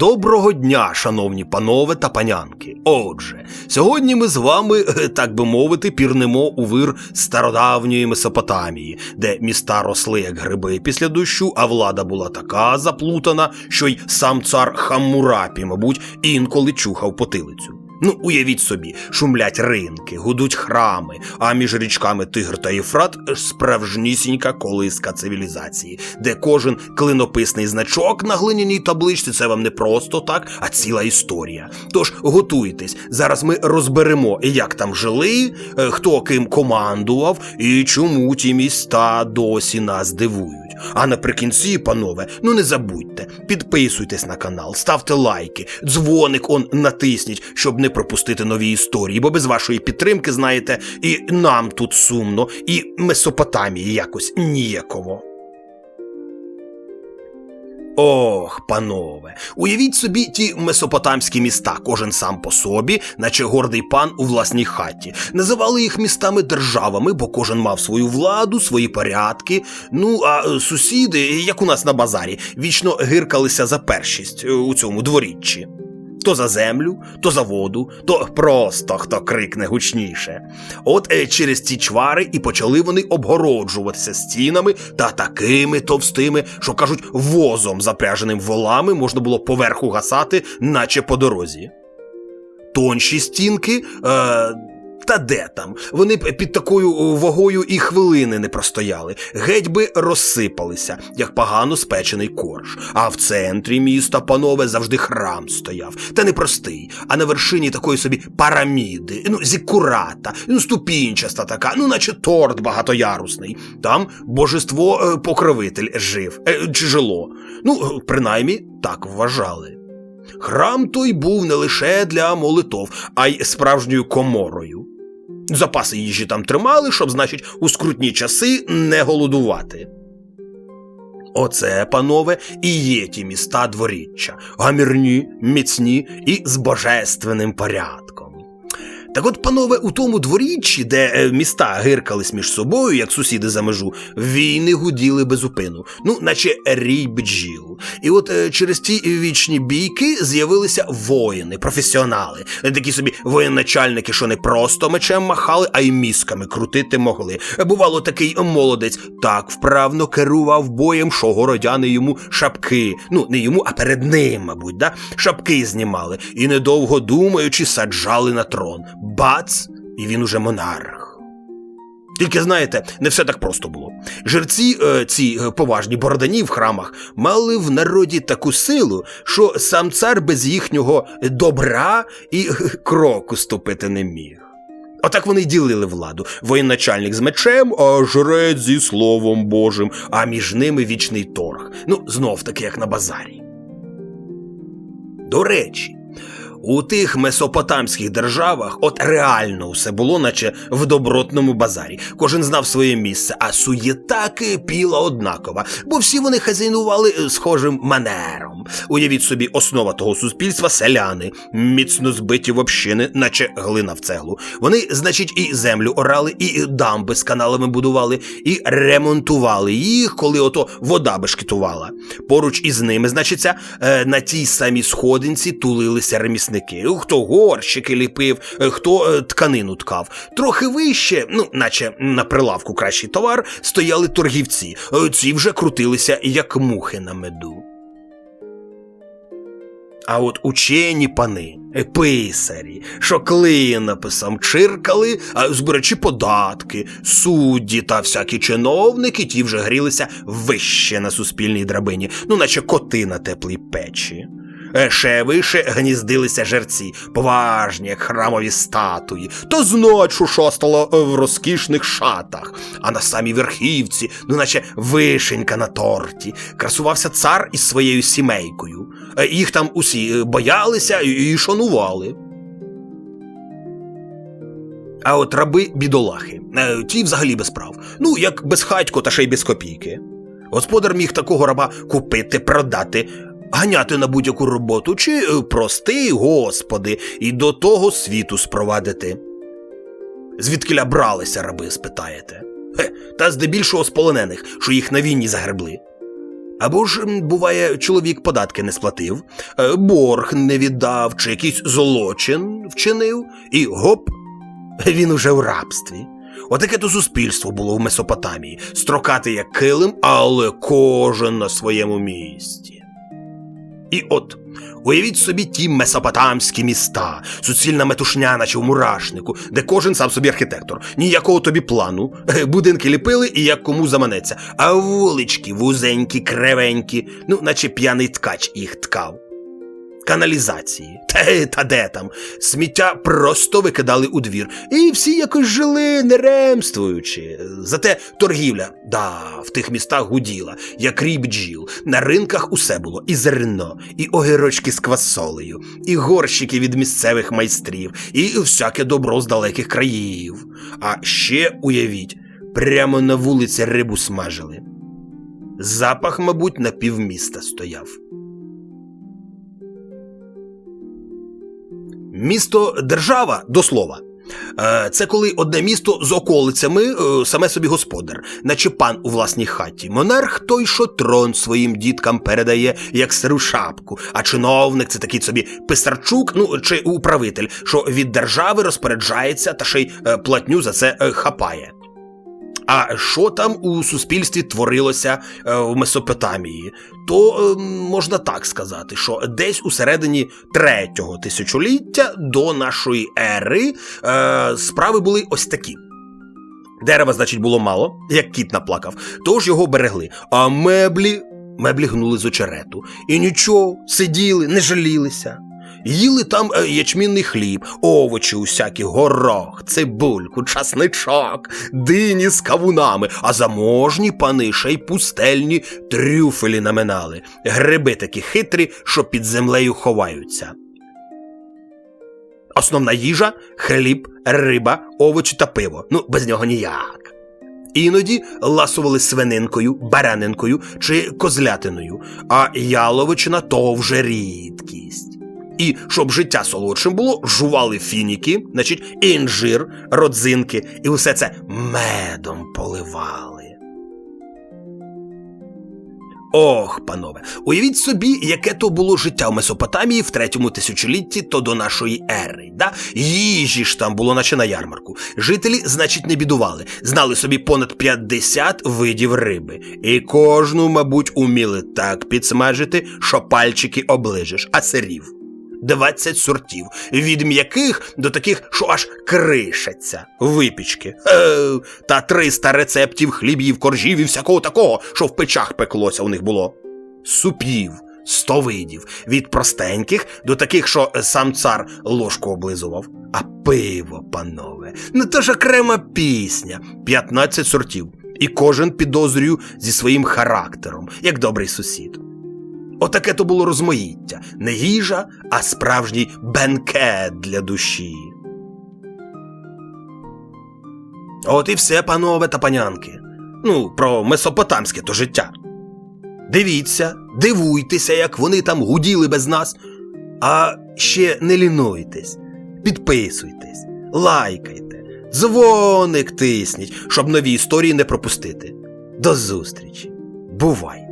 Доброго дня, шановні панове та панянки. Отже, сьогодні ми з вами, е, так би мовити, пірнемо у вир стародавньої Месопотамії, де міста росли як гриби після дощу, а влада була така заплутана, що й сам цар Хаммурапі, мабуть, інколи чухав потилицю. Ну, уявіть собі, шумлять ринки, гудуть храми, а між річками Тигр та Єфрат справжнісінька колиска цивілізації, де кожен клинописний значок на глиняній табличці це вам не просто так, а ціла історія. Тож готуйтесь, зараз ми розберемо, як там жили, е, хто ким командував і чому ті міста досі нас дивують. А наприкінці, панове, ну не забудьте, підписуйтесь на канал, ставте лайки, дзвоник он натисніть, щоб не пропустити нові історії, бо без вашої підтримки, знаєте, і нам тут сумно, і Месопотамії якось ніяково. Ох, панове, уявіть собі ті месопотамські міста, кожен сам по собі, наче гордий пан у власній хаті. Називали їх містами державами, бо кожен мав свою владу, свої порядки. Ну а е, сусіди, як у нас на базарі, вічно гиркалися за першість е, у цьому дворіччі. То за землю, то за воду, то просто хто крикне гучніше. От е, через ці чвари і почали вони обгороджуватися стінами та такими товстими, що кажуть, возом запряженим волами можна було поверху гасати, наче по дорозі. Тонші стінки. Е, та де там? Вони б під такою е, вагою і хвилини не простояли, геть би розсипалися, як погано спечений корж. А в центрі міста, панове, завжди храм стояв. Та не простий, а на вершині такої собі параміди, ну, зіккурата, ну, ступінчаста така, ну, наче торт багатоярусний. Там божество е, покровитель жив е, чи жило. Ну, принаймні, так вважали. Храм той був не лише для молитов, а й справжньою коморою. Запаси їжі там тримали, щоб, значить, у скрутні часи не голодувати. Оце, панове, і є ті міста дворіччя, гамірні, міцні і з божественним порядком. Так от, панове, у тому дворіччі, де е, міста гиркались між собою, як сусіди за межу, війни гуділи безупину, ну, наче рій бджіл. І от е, через ті вічні бійки з'явилися воїни, професіонали, такі собі воєначальники, що не просто мечем махали, а й мізками крутити могли. Бувало, такий молодець так вправно керував боєм, що городяни йому шапки, ну не йому, а перед ним, мабуть, да? шапки знімали, і недовго думаючи, саджали на трон. Бац! І він уже монарх. Тільки знаєте, не все так просто було. Жерці, е, ці е, поважні бородані в храмах, мали в народі таку силу, що сам цар без їхнього добра і е, кроку ступити не міг. Отак вони ділили владу. Воєначальник з мечем, а жрець зі словом Божим, а між ними вічний торг. Ну, знов таки, як на базарі. До речі, у тих месопотамських державах от реально все було, наче в добротному базарі. Кожен знав своє місце, а суєта кипіла однакова, бо всі вони хазяйнували е, схожим манером. Уявіть собі, основа того суспільства селяни, міцно збиті в общини, наче глина в цеглу. Вони, значить, і землю орали, і дамби з каналами будували, і ремонтували їх, коли ото вода бешкетувала. Поруч із ними, значиться, е, на тій самій сходинці тулилися ремісники. Хто горщики ліпив, е, хто е, тканину ткав. Трохи вище, ну, наче на прилавку кращий товар, стояли торгівці. Е, Ці вже крутилися, як мухи на меду. А от учені пани, писарі, що клинописом чиркали, збирачі податки, судді та всякі чиновники, ті вже грілися вище на суспільній драбині, ну наче коти на теплій печі. Е, Ще вище гніздилися жерці, поважні, як храмові статуї, то зночу шостало в розкішних шатах, а на самій верхівці, ну наче вишенька на торті, красувався цар із своєю сімейкою. Е, Їх там усі е, боялися і шанували. А от раби бідолахи, е, ті взагалі без прав. Ну, як безхатько та ще й без копійки. Господар міг такого раба купити, продати, ганяти на будь-яку роботу, чи е, прости, господи, і до того світу спровадити. Звідкиля бралися раби, спитаєте? Хе, та здебільшого з полонених, що їх на війні загребли. Або ж, буває, чоловік податки не сплатив, е, борг не віддав чи якийсь злочин вчинив, і гоп, він уже в рабстві. Отаке то суспільство було в Месопотамії, строкати як килим, але кожен на своєму місці. І от, уявіть собі ті месопотамські міста, суцільна метушня, наче в мурашнику, де кожен сам собі архітектор, ніякого тобі плану, е, будинки ліпили і як кому заманеться, а вулички вузенькі, кривенькі, ну, наче п'яний ткач їх ткав. Каналізації, та, та де там, сміття просто викидали у двір, і всі якось жили, не ремствуючи. Зате торгівля, да, в тих містах гуділа, як рій бджіл. На ринках усе було: і зерно, і огірочки з квасолею, і горщики від місцевих майстрів, і всяке добро з далеких країв. А ще уявіть, прямо на вулиці рибу смажили. Запах, мабуть, на півміста стояв. Місто держава до слова. Е, Це коли одне місто з околицями е, саме собі господар, наче пан у власній хаті. Монарх той, що трон своїм діткам передає як стару шапку, а чиновник це такий собі писарчук, ну чи управитель, що від держави розпоряджається та ще й е, платню за це хапає. А що там у суспільстві творилося е, в Месопотамії, то е, можна так сказати, що десь у середині третього тисячоліття до нашої ери е, справи були ось такі. Дерева, значить, було мало, як кіт наплакав, тож його берегли. А меблі, меблі гнули з очерету. І нічого, сиділи, не жалілися. Їли там е, ячмінний хліб, овочі усякі, горох, цибульку, часничок, дині з кавунами, а заможні пани ще й пустельні трюфелі наминали, гриби такі хитрі, що під землею ховаються. Основна їжа хліб, риба, овочі та пиво. Ну, без нього ніяк. Іноді ласували свининкою, баранинкою чи козлятиною, а яловичина то вже рідкість. І щоб життя солодшим було, жували фініки, значить, інжир, родзинки, і усе це медом поливали. Ох, панове, уявіть собі, яке то було життя в Месопотамії в третьому тисячолітті то до нашої ери. Да? Їжі ж там було, наче на ярмарку. Жителі, значить, не бідували, знали собі понад 50 видів риби, і кожну, мабуть, уміли так підсмажити, що пальчики оближеш, а сирів. 20 сортів, від м'яких до таких, що аж кришаться, випічки. Е, та 300 рецептів хлібів, коржів і всякого такого, що в печах пеклося у них було. Супів, 100 видів, від простеньких до таких, що сам цар ложку облизував. А пиво, панове, ну то ж окрема пісня, 15 сортів. І кожен підозрюю зі своїм характером, як добрий сусід. Отаке то було розмаїття, не їжа, а справжній бенкет для душі. От і все, панове та панянки. Ну, про месопотамське то життя. Дивіться, дивуйтеся, як вони там гуділи без нас. А ще не лінуйтесь, підписуйтесь, лайкайте, дзвоник тисніть, щоб нові історії не пропустити. До зустрічі. Бувай!